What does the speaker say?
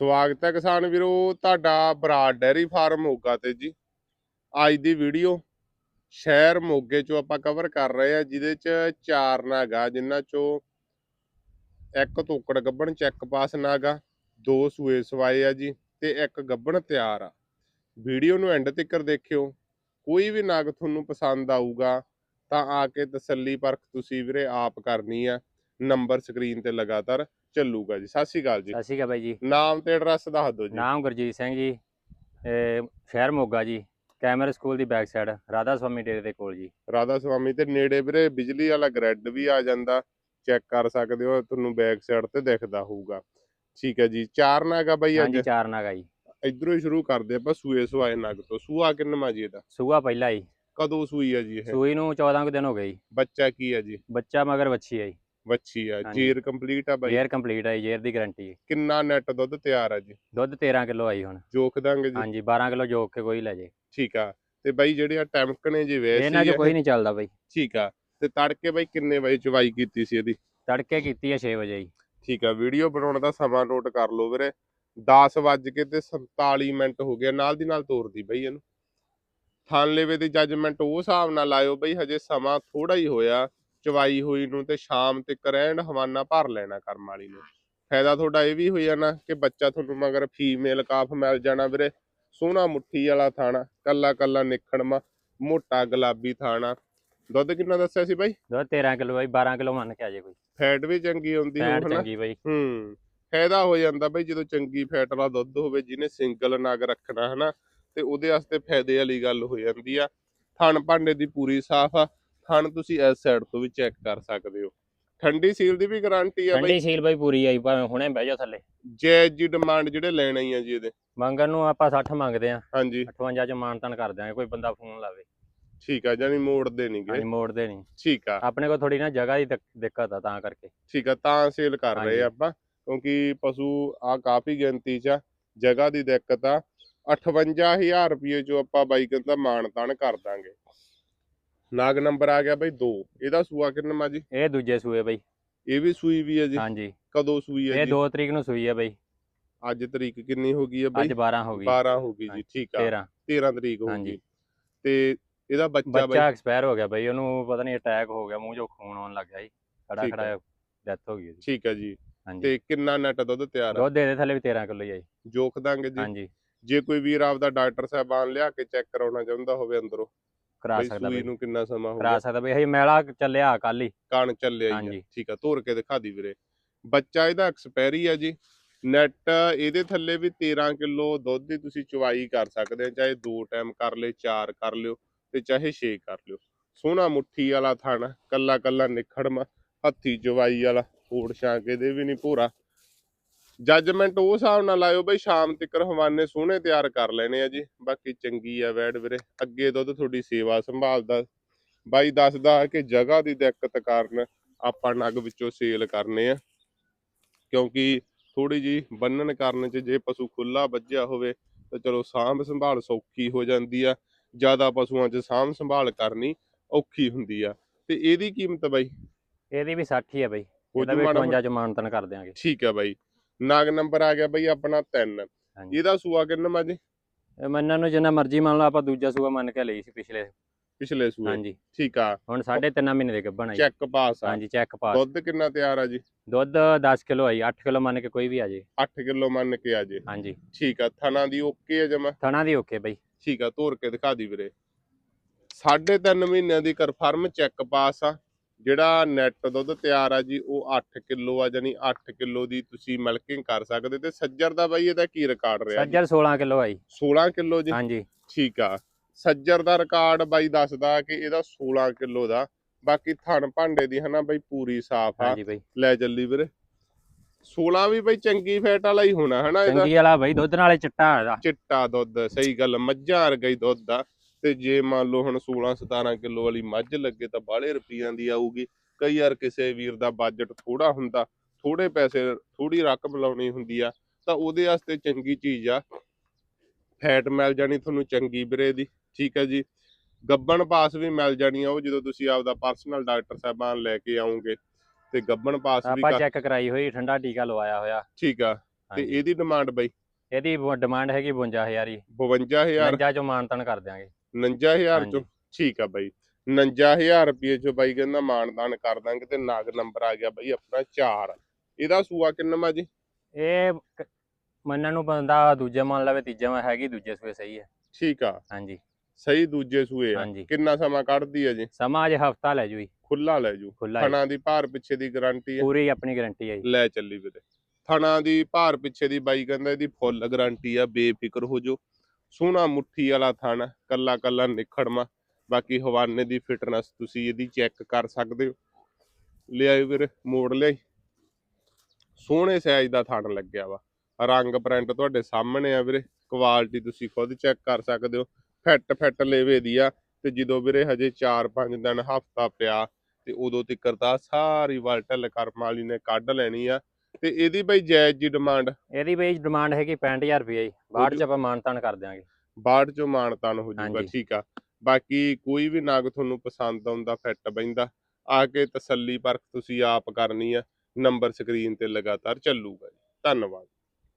ਸਵਾਗਤ ਹੈ ਕਿਸਾਨ ਵੀਰੋ, ਤੁਹਾਡਾ ਬਰਾੜ ਡੈਰੀ ਫਾਰਮ ਮੋਗਾ ਤੇ ਜੀ। ਅੱਜ ਦੀ ਵੀਡੀਓ ਸ਼ਹਿਰ ਮੋਗੇ ਚੋਂ ਆਪਾਂ ਕਵਰ ਕਰ ਰਹੇ ਆ ਜਿਹਦੇ ਚ ਚਾਰ ਨਾਗਾ, ਜਿਨ੍ਹਾਂ ਚੋਂ ਇੱਕ ਤੋਕੜ ਗੱਬਣ ਚੈੱਕ ਪਾਸ ਨਾਗਾ, ਦੋ ਸੂਏ ਸਵਾਏ ਆ ਜੀ ਤੇ ਇੱਕ ਗੱਬਣ ਤਿਆਰ ਆ। ਵੀਡੀਓ ਨੂੰ ਐਂਡ ਤੱਕ ਦੇਖਿਓ। ਕੋਈ ਵੀ ਨਾਗ ਤੁਹਾਨੂੰ ਪਸੰਦ ਆਊਗਾ, ਤਾਂ ਆ ਕੇ ਤਸੱਲੀ ਪਰਖ ਤੁਸੀਂ ਵੀਰੇ ਆਪ ਕਰਨੀ ਆ। ਨੰਬਰ ਸਕਰੀਨ ਤੇ ਲਗਾਤਾਰ ਚੱਲੂਗਾ ਜੀ। ਸਤਿ ਸ਼੍ਰੀ ਅਕਾਲ ਜੀ। ਸਤਿ ਸ਼੍ਰੀ ਅਕਾਲ ਬਾਈ ਜੀ। ਨਾਮ ਤੇ ਐਡਰੈਸ ਦੱਸ ਦਿਓ ਜੀ। ਨਾਮ ਗੁਰਜੀਤ ਸਿੰਘ ਜੀ ਸ਼ਹਿਰ ਮੋਗਾ ਜੀ ਕੈਮਰ ਸਕੂਲ ਦੀ ਬੈਕ ਸਾਈਡ ਰਾਧਾ ਸਵਾਮੀ ਡੇਰੇ ਦੇ ਕੋਲ ਜੀ। ਰਾਧਾ ਸੁਆਮੀ ਤੇ ਨੇੜੇ ਵੀਰੇ ਬਿਜਲੀ ਵਾਲਾ ਗ੍ਰਿਡ ਵੀ ਆ ਜਾਂਦਾ। ਚੈੱਕ ਕਰ ਸਕਦੇ ਹੋ ਤੁਹਾਨੂੰ ਬੈਕ ਸਾਈਡ ਤੇ ਦਿਖਦਾ ਹੋਊਗਾ। ਠੀਕ ਹੈ ਜੀ ਚਾਰ ਨਾਗ ਆ ਬਾਈ ਹਾਂਜੀ ਅੱਜ ਚਾਰ ਨਾਗਾ ਜੀ। ਇਧਰੋਂ ਹੀ ਸ਼ੁਰੂ ਕਰਦੇ ਆਪਾਂ ਸੂਏ ਸਵਾਏ ਨਗ ਤੋਂ। ਸੂਆ ਕਿੰਨਵਾਂ ਜੀ ਇਹਦਾ? ਸੂਆ ਪਹਿਲਾ ਜੀ। ਕਦੋਂ ਸੂਈ ਆ ਜੀ ਇਹ? ਸੂਈ ਨੂੰ 14 ਕੁ ਦਿਨ ਹੋ ਗਏ ਜੀ। ਬੱਚਾ ਕੀ ਹੈ ਜੀ? ਬੱਚਾ ਮਗਰ ਵੱਛੀ ਹੈ ਜੀ। ਵੱਛੀ ਆ ਹਾਂਜੀ। ਜੇਰ ਕੰਪਲੀਟ ਆ ਬਾਈ? ਜੇਰ ਕੰਪਲੀਟ ਹੈ ਜੇਰ ਦੀ ਗਾਰੰਟੀ ਕਿੰਨਾ ਨੈਟ ਦੁੱਧ ਤਿਆਰ ਆ ਜੀ? ਦੁੱਧ 13 ਕਿਲੋ ਆਈ ਹੁਣ। ਜੋਖ ਦਾਂਗੇ ਜੀ? ਹਾਂਜੀ 12 ਕਿਲੋ ਜੋਕ ਕੇ ਕੋਈ ਲੈ ਜੇ। ਠੀਕ ਆ ਤੇ ਬਾਈ ਜਿਹੜੇ ਆ ਟੈਂਕਣੇ ਜੀ ਵੇਸ ਇਹਨਾਂ 'ਚ ਕੋਈ ਨਹੀਂ ਚੱਲਦਾ ਬਾਈ। ਠੀਕ ਆ ਤੇ ਤੜਕੇ ਬਾਈ ਕਿੰਨੇ ਵਜੇ ਚਵਾਈ ਕੀਤੀ ਸੀ ਇਹਦੀ? ਤੜਕੇ ਕੀਤੀ ਹੈ 6 ਵਜੇ ਜੀ। ਠੀਕ ਆ ਵੀਡੀਓ ਬਣਾਉਣ ਦਾ ਸਮਾਂ ਨੋਟ ਕਰ ਲਓ ਵੀਰੇ। 10 ਵੱਜ ਕੇ ਤੇ 47 ਮਿੰਟ ਹੋ ਗਏ ਨਾਲ ਦੀ ਨਾਲ ਤੋਰਦੀ ਬਈ ਇਹਨੂੰ। ਥਾਨਲੇਵੇ ਦੀ ਜੱਜਮੈਂਟ ਉਹ ਹਿਸਾਬ ਨਾਲ ਲਾਇਓ ਬਈ ਹਜੇ ਸਮਾਂ ਥੋੜਾ ਹੀ ਹੋਇਆ। ਚਵਾਈ ਹੋਈ ਨੂੰ ਤੇ ਸ਼ਾਮ ਤੇ ਕਰੈਂਡ ਹਵਾਨਾ ਭਰ ਲੈਣਾ ਕਰਮ ਵਾਲੀ ਨੂੰ। ਫਾਇਦਾ ਤੁਹਾਡਾ ਇਹ ਵੀ ਹੋ ਜਾਣਾ ਕਿ ਬੱਚਾ ਤੁਹਾਨੂੰ ਮਗਰ ਫੀਮੇਲ ਕਾਫ ਮਿਲ ਜਾਣਾ ਵੀਰੇ। ਸੋਹਣਾ ਮੁੱਠੀ ਵਾਲਾ ਥਾਣਾ ਕੱਲਾ ਕੱਲਾ ਨਿਖੜਮਾ ਮੋਟਾ ਗੁਲਾਬੀ ਥਾਣਾ। ਦੁੱਧ ਕਿੰਨਾ ਦੱਸਿਆ ਸੀ ਬਾਈ? ਦੁੱਧ 13 ਕਿਲੋ ਬਾਈ 12 ਕਿਲੋ ਮੰਨ ਕੇ ਆ ਜੇ ਕੋਈ। ਫੈਟ ਵੀ ਚੰਗੀ ਹੁੰਦੀ ਹੋਊ ਹਨਾ? ਚੰਗੀ ਬਾਈ। ਹੂੰ ਫਾਇਦਾ ਹੋ ਜਾਂਦਾ ਬਈ ਜਦੋਂ ਚੰਗੀ ਫੈਟ ਵਾਲਾ ਦੁੱਧ ਹੋਵੇ ਜਿਹਨੇ ਸਿੰਗਲ ਨਗ ਰੱਖਣਾ ਹਨਾ ਤੇ ਉਹਦੇ ਵਾਸਤੇ ਫਾਇਦੇ ਵਾਲੀ ਗੱਲ ਹੋ ਜਾਂਦੀ ਆ। ਥਣ ਭਾਂਡੇ ਦੀ ਪੂਰੀ ਸਾਫ਼ ਆ। ਥਣ ਤੁਸੀਂ ਇਸ ਸਾਈਡ ਤੋਂ ਵੀ ਚੈੱਕ ਕਰ ਸਕਦੇ ਹੋ। ਠੰਡੀ ਸੀਲ ਦੀ ਵੀ ਗਾਰੰਟੀ ਆ ਬਈ। ਠੰਡੀ ਸੀਲ ਬਾਈ ਪੂਰੀ ਆਈ ਭਾਵੇਂ ਹੁਣੇ ਬਹਿ ਜਾ ਥੱਲੇ। ਜੈਜ ਜੀ ਡਿਮਾਂਡ ਜਿਹੜੇ ਲੈਣਾ ਹੀ ਆ ਜੀ ਇਹਦੇ। ਮੰਗਣ ਨੂੰ ਆਪਾਂ 60 ਮੰਗਦੇ ਆ। ਹਾਂਜੀ। 58 ਚ ਮਾਨਤਨ ਕਰ ਦਿਆਂਗੇ ਕੋਈ ਬੰਦਾ ਫੋਨ ਲਾਵੇ। ਠੀਕ ਆ ਜਾਨੀ ਮੋੜਦੇ ਨਹੀਂਗੇ ਹਾਂਜੀ ਮੋੜਦੇ ਨਹੀਂ ਠੀਕ ਆ। ਆਪਣੇ ਕੋਲ ਥੋੜੀ ਨਾ ਜਗ੍ਹਾ ਦੀ ਦਿੱਕ- ਦਿੱਕਤ ਆ ਤਾਂ ਕਰਕੇ। ਠੀਕ ਆ ਤਾਂ ਸੇਲ ਕਰ ਰਹੇ ਆਪਾਂ ਕਿਉਂਕਿ ਪਸ਼ੂ ਆ ਕਾਫੀ ਗਿਣਤੀ ਚ ਜਗ੍ਹਾ ਦੀ ਦਿੱਕਤ ਆ। 58000 ਰੁਪਏ ਜੋ ਆਪਾਂ ਬਾਈ ਕਹਿੰਦਾ ਮਾਨਤਾਨ ਕਰ ਦਾਂਗੇ। ਨਾਗ ਨੰਬਰ ਆ ਗਿਆ ਬਈ 2 ਇਹਦਾ ਸੂਆ ਕਿੰਨਾ ਜੀ? ਇਹ ਦੂਜੇ ਸੂਏ ਬਈ। ਇਹ ਵੀ ਸੂਈ ਵੀ ਹੈ ਜੀ? ਹਾਂਜੀ। ਕਦੋਂ ਸੂਈ ਹੈ ਇਹ ਜੀ? 2 ਤਰੀਕ ਨੂੰ ਸੂਈ ਆ ਬਈ। ਅੱਜ ਤਰੀਕ ਕਿੰਨੀ ਹੋ ਗਈ ਹੈ ਬਈ? ਅੱਜ 12 ਹੋ ਗਈ। 12 ਹੋ ਗਈ ਜੀ ਠੀਕ ਆ। 13 13 ਤਰੀਕ ਹੋ ਹਾਂਜੀ। ਗਈ ਤੇ ਇਹਦਾ ਬੱਚਾ ਬਈ? ਬੱਚਾ ਐਕਸਪਾਇਰ ਹੋ ਗਿਆ ਬਈ। ਉਹਨੂੰ ਪਤਾ ਨਹੀਂ ਅਟੈਕ ਹੋ ਗਿਆ ਮੂੰਹ ਚੋਂ ਖੂਨ ਆਉਣ ਲੱਗ ਗਿਆ ਜੀ। ਖੜਾ ਠੀਕ ਆ। ਖੜਾ ਡੈਥ ਹੋ ਗਈ ਉਹਦੀ ਠੀਕ ਹੈ ਜੀ। ਹਾਂਜੀ। ਤੇ ਕਿੰਨਾ ਨੈਟ ਦੁੱਧ ਤਿਆਰ ਆ? ਦੁੱਧ ਦੇ ਦੇ ਥੱਲੇ ਵੀ 13 ਕਿਲੋ ਹੀ ਆ ਜੀ। ਜੋਖ ਦਾਂਗੇ ਜੀ। ਹਾਂਜੀ। ਜੇ ਕੋਈ ਵੀਰ ਆਪਦਾ ਡਾਕਟਰ ਸਾਹਿਬਾਨ ਲਿਆ ਕੇ ਚੈੱਕ ਕਰਾਉਣਾ ਚਾਹੁੰਦਾ ਹੋਵੇ ਅੰਦਰੋਂ। ਕਰਾ ਬਈ ਸਕਦਾ ਸੂਈ ਬਈ। ਨੂੰ ਕਿੰਨਾ ਸਮਾਂ ਹੋ ਕਰਾ ਗਿਆ? ਸਕਦਾ ਬਈ ਇਹ ਮੇਲਾ ਚੱਲਿਆ ਕੱਲ ਹੀ। ਕਣ ਚੱਲਿਆ ਹੀ ਆ। ਹਾਂਜੀ। ਠੀਕ ਆ ਤੋਰ ਕੇ ਦਿਖਾ ਦੀ ਵੀਰੇ। ਬੱਚਾ ਇਹਦਾ ਐਕਸਪਾਇਰੀ ਆ ਜੀ। ਨੈਟ ਇਹਦੇ ਥੱਲੇ ਵੀ 13 ਕਿਲੋ ਦੁੱਧ ਦੀ ਤੁਸੀਂ ਚਵਾਈ ਕਰ ਸਕਦੇ ਆ ਚਾਹੇ ਦੋ ਟਾਈਮ ਕਰ ਲਿਓ ਚਾਰ ਕਰ ਲਿਓ ਤੇ ਚਾਹੇ 6 ਕਰ ਲਿਓ। ਸੋਹਣਾ ਮੁੱਠੀ ਵਾਲਾ ਥਣ ਕੱਲਾ ਕੱਲਾ ਨਿਖੜਮਾ ਹੱਥੀ ਚਵਾਈ ਵਾਲਾ ਫੋੜ ਛਾਂਕ ਇਹਦੇ ਵੀ ਨਹੀਂ ਭੋਰਾ। ਜੱਜਮੈਂਟ ਉਹ ਹਿਸਾਬ ਨਾਲ ਲਾਇਓ ਬਈ ਸ਼ਾਮ ਤੱਕ ਹਵਾਨੇ ਸੋਹਣੇ ਤਿਆਰ ਕਰ ਲੈਣੇ ਆ ਜੀ। ਬਾਕੀ ਚੰਗੀ ਆ ਵੈੜ ਵੀਰੇ। ਅੱਗੇ ਦੁੱਧ ਤੁਹਾਡੀ ਸੇਵਾ ਸੰਭਾਲਦਾ। ਬਾਈ ਦੱਸਦਾ ਕਿ ਜਗ੍ਹਾ ਦੀ ਦਿੱਕਤ ਕਾਰਨ ਆਪਾਂ ਨਗ ਵਿੱਚੋਂ ਸੇਲ ਕਰਨੇ ਆ। ਕਿਉਂਕਿ ਥੋੜੀ ਜੀ ਬੰਨਣ ਕਾਰਨ ਚ ਜੇ ਪਸ਼ੂ ਖੁੱਲਾ ਵੱਜਿਆ ਹੋਵੇ ਤਾਂ ਚਲੋ ਸਾਂਭ ਸੰਭਾਲ ਸੌਖੀ ਹੋ ਜਾਂਦੀ ਆ। ਜ਼ਿਆਦਾ ਪਸ਼ੂਆਂ 'ਚ ਸਾਂਭ ਸੰਭਾਲ ਕਰਨੀ ਔਖੀ ਹੁੰਦੀ ਆ। ਤੇ ਇਹਦੀ ਕੀਮਤ ਬਾਈ? ਇਹਦੀ ਵੀ 60 ਹੀ ਆ ਬਈ। ਹੋ ਇਹਦਾ ਵੀ ਮਾੜਾ 52 ਚ ਮਾਨਤਨ ਕਰ ਦਿਆਂਗੇ। ਠੀਕ ਆ ਬਾਈ। ਨਾਗ ਨੰਬਰ ਆ ਗਿਆ ਬਾਈ ਆਪਣਾ 3 ਹਾਂਜੀ। ਇਹਦਾ ਸੂਆ ਕਿੰਨਾ ਜੀ? ਇਹ ਮੰਨਣ ਨੂੰ ਜਿੰਨਾ ਮਰਜ਼ੀ ਮੰਨ ਲਓ ਆਪਾਂ ਦੂਜਾ ਸੂਆ ਮੰਨ ਕੇ ਲਈ ਸੀ ਪਿਛਲੇ। ਪਿਛਲੇ ਸੂਏ। ਹਾਂਜੀ। ਠੀਕ ਆ। ਹੁਣ 3.5 ਮਹੀਨੇ ਦੇ ਗੱਭਣ ਆਈ ਚੈੱਕ ਪਾਸ ਆ। ਹਾਂਜੀ ਚੈੱਕ ਪਾਸ ਦੁੱਧ ਕਿੰਨਾ ਤਿਆਰ ਆ ਜੀ? ਦੁੱਧ 10 ਕਿਲੋ ਆਈ 8 ਕਿਲੋ ਮੰਨ ਕੇ ਕੋਈ ਵੀ ਆ ਜੇ। 8 ਕਿਲੋ ਮੰਨ ਕੇ ਆ ਜੇ। ਹਾਂਜੀ। ਠੀਕ ਆ ਥਣਾ ਦੀ ਓਕੇ ਆ ਜਮਾ? ਥਣਾ ਦੀ ਓਕੇ ਬਈ। ਠੀਕ ਆ ਤੋਰ ਕੇ ਦਿਖਾ ਦੀ ਵੀਰੇ। ਸਾਢੇ ਤਿੰਨ ਮਹੀਨਿਆਂ ਦੀ ਕਨਫਰਮ ਚੈੱਕ ਪਾਸ ਆ। ਜਿਹੜਾ ਨੈਟ ਦੁੱਧ ਤਿਆਰ ਆ ਜੀ ਉਹ 8 ਕਿਲੋ ਆ ਜਾਨੀ 8 ਕਿਲੋ ਦੀ ਤੁਸੀਂ ਮਿਲਕਿੰਗ ਕਰ ਸਕਦੇ ਤੇ ਸੱਜਰ ਦਾ ਬਾਈ ਇਹਦਾ ਕੀ ਰਿਕਾਰਡ ਰਿਹਾ ਜੀ? ਸੱਜਰ 16 ਕਿਲੋ ਆਈ 16 ਕਿਲੋ ਜੀ? ਹਾਂਜੀ। ਠੀਕ ਆ। ਸੱਜਰ ਦਾ ਰਿਕਾਰਡ ਬਾਈ ਦੱਸਦਾ ਕਿ ਇਹਦਾ 16 ਕਿਲੋ ਦਾ। ਬਾਕੀ ਥਣ ਭਾਂਡੇ ਦੀ ਹਨਾ ਬਾਈ ਪੂਰੀ ਸਾਫ਼ ਆ। ਲੈ ਚੱਲੀ ਵੀਰੇ। 16 ਵੀ ਬਾਈ ਚੰਗੀ ਫੈਟ ਵਾਲਾ ਹੀ ਹੋਣਾ ਹਨਾ ਇਹਦਾ। ਚੰਗੀ ਵਾਲਾ ਬਈ ਦੁੱਧ ਨਾਲੇ ਚਿੱਟਾ ਇਹਦਾ। ਚਿੱਟਾ ਦੁੱਧ ਸਹੀ ਗੱਲ ਮੱਝਾਂ ਵਰਗਾ ਹੀ ਦੁੱਧ ਆ। ਤੇ ਜੇ ਮੰਨ ਲਓ ਹੁਣ 16 17 ਕਿਲੋ ਵਾਲੀ ਮੱਝ ਲੱਗੇ ਤਾਂ ਬਾਹਲੇ ਰੁਪਈਆਂ ਦੀ ਆਊਗੀ। ਕਈ ਵਾਰ ਕਿਸੇ ਵੀਰ ਦਾ ਬਜਟ ਥੋੜਾ ਹੁੰਦਾ ਥੋੜੇ ਪੈਸੇ ਥੋੜੀ ਰਕਮ ਲਾਉਣੀ ਹੁੰਦੀ ਆ ਤਾਂ ਉਹਦੇ ਵਾਸਤੇ ਚੰਗੀ ਚੀਜ਼ ਆ। ਫੈਟ ਮਿਲ ਜਾਣੀ ਤੁਹਾਨੂੰ ਚੰਗੀ ਵੀਰੇ ਦੀ ਠੀਕ ਹੈ ਜੀ। ਗੱਬਣ ਪਾਸ ਵੀ ਮਿਲ ਜਾਣੀ ਆ ਉਹ ਜਦੋਂ ਤੁਸੀਂ ਆਪਦਾ ਪਰਸਨਲ ਡਾਕਟਰ ਸਾਹਿਬਾਨ ਲੈ ਕੇ ਆਉਂਗੇ ਤੇ ਗੱਬਣ ਪਾਸ ਵੀ ਆਪਾਂ ਚੈੱਕ ਕਰਾਈ ਹੋਈ ਠੰਡਾ ਟੀਕਾ ਲਵਾਇਆ ਹੋਇਆ। ਠੀਕ ਆ। ਹਾਂਜੀ। ਇਹਦੀ ਡਿਮਾਂਡ ਬਾਈ? ਇਹਦੀ ਡਿਮਾਂਡ ਹੈਗੀ 52000 ਜੀ 52000 50 ਚੋਂ ਮਾਨਤਨ ਕਰ ਦਿਆਂਗੇ। 59000 ਚੋਂ। ਠੀਕ ਆ ਬਾਈ। 59000 ਰੁਪਏ ਚੋਂ ਬਾਈ ਕਹਿੰਦਾ ਮਾਨਦਾਨ ਕਰ ਦਾਂਗੇ ਤੇ ਨਾਗ ਨੰਬਰ ਆ ਗਿਆ ਬਾਈ ਆਪਣਾ 4 ਇਹਦਾ ਸੂਆ ਕਿੰਨਾ ਜੀ? ਇਹ ਮੰਨਣ ਨੂੰ ਬੰਦਾ ਦੂਜੇ ਮੰਨ ਲਵੇ ਤੀਜੇ ਮੈਂ ਹੈਗੀ ਦੂਜੇ ਸੂਏ ਸਹੀ ਹੈ ਠੀਕ ਆ। ਹਾਂਜੀ। ਸਹੀ ਦੂਜੇ ਸੂਏ ਆ। ਕਿੰਨਾ ਸਮਾਂ ਕੱਢਦੀ ਆ ਜੀ? ਸਮਾਂ ਅਜੇ ਹਫਤਾ ਲੈ ਜੂ ਜੀ ਖੁੱਲਾ ਲੈ ਜੂ। ਥਣਾ ਦੀ ਭਾਰ ਪਿੱਛੇ ਦੀ ਗਾਰੰਟੀ ਆ। ਪੂਰੀ ਆਪਣੀ ਗਾਰੰਟੀ ਹੈ ਜੀ। ਲੈ ਚੱਲੀ ਵੀਰੇ। ਥਣਾ ਦੀ ਭਾਰ ਪਿੱਛੇ ਦੀ ਬਾਈ ਕਹਿੰਦਾ ਇਹਦੀ ਫੁੱਲ ਗਾਰੰਟੀ ਆ ਬੇਫਿਕਰ ਹੋ ਜੋ ਸੋਹਣਾ ਮੁੱਠੀ ਵਾਲਾ ਥਣ, ਕੱਲਾ ਕੱਲਾ ਨਿਖੜਮਾ ਬਾਕੀ ਹਵਾਨੇ ਦੀ ਫਿਟਨੈਸ ਤੁਸੀਂ ਇਹਦੀ ਚੈੱਕ ਕਰ ਸਕਦੇ ਹੋ। ਲਿਆਇਓ ਵੀਰੇ, ਮੋੜ ਲਿਆਈ। ਸੋਹਣੇ ਸਾਈਜ਼ ਦਾ ਥਣ ਲੱਗਿਆ ਵਾ। ਰੰਗ ਪ੍ਰਿੰਟ ਤੁਹਾਡੇ ਸਾਹਮਣੇ ਆ ਵੀਰੇ। ਕੁਆਲਿਟੀ ਤੁਸੀਂ ਖੁਦ ਚੈੱਕ ਕਰ ਸਕਦੇ ਹੋ। ਫੈਟ ਫੈਟ ਲੇਵੇ ਦੀ ਆ। ਤੇ ਜਦੋਂ ਵੀਰੇ ਹਜੇ 4-5 ਦਿਨ ਹਫਤਾ ਪਿਆ, ਤੇ ਉਦੋਂ ਤੱਕਰ ਤਾਂ ਸਾਰੀ ਵਲਟਲ ਕਰਮ ਵਾਲੀ ਨੇ ਕੱਢ ਲੈਣੀ ਆ। ਤੇ ਇਹਦੀ ਬਈ ਜਾਇਜ਼ ਜੀ ਡਿਮਾਂਡ ਇਹਦੀ ਬਈ ਡਿਮਾਂਡ ਹੈਗੀ 65000 ਰੁਪਏ ਜੀ। ਬਾਅਦ ਚ ਆਪਾਂ ਮਾਨਤਨ ਕਰ ਦਿਆਂਗੇ। ਬਾੜ ਚੋਂ ਮਾਨਤਾਨ ਹੋ ਜਾਊਗਾ। ਠੀਕ ਆ। ਬਾਕੀ ਕੋਈ ਵੀ ਨਗ ਤੁਹਾਨੂੰ ਪਸੰਦ ਆਉਂਦਾ ਫਿੱਟ ਬੈਂਦਾ ਆ ਕੇ ਤਸੱਲੀ ਪਰਖ ਤੁਸੀਂ ਆਪ ਕਰਨੀ ਆ। ਨੰਬਰ ਸਕਰੀਨ ਤੇ ਲਗਾਤਾਰ ਚੱਲੂਗਾ ਜੀ। ਧੰਨਵਾਦ।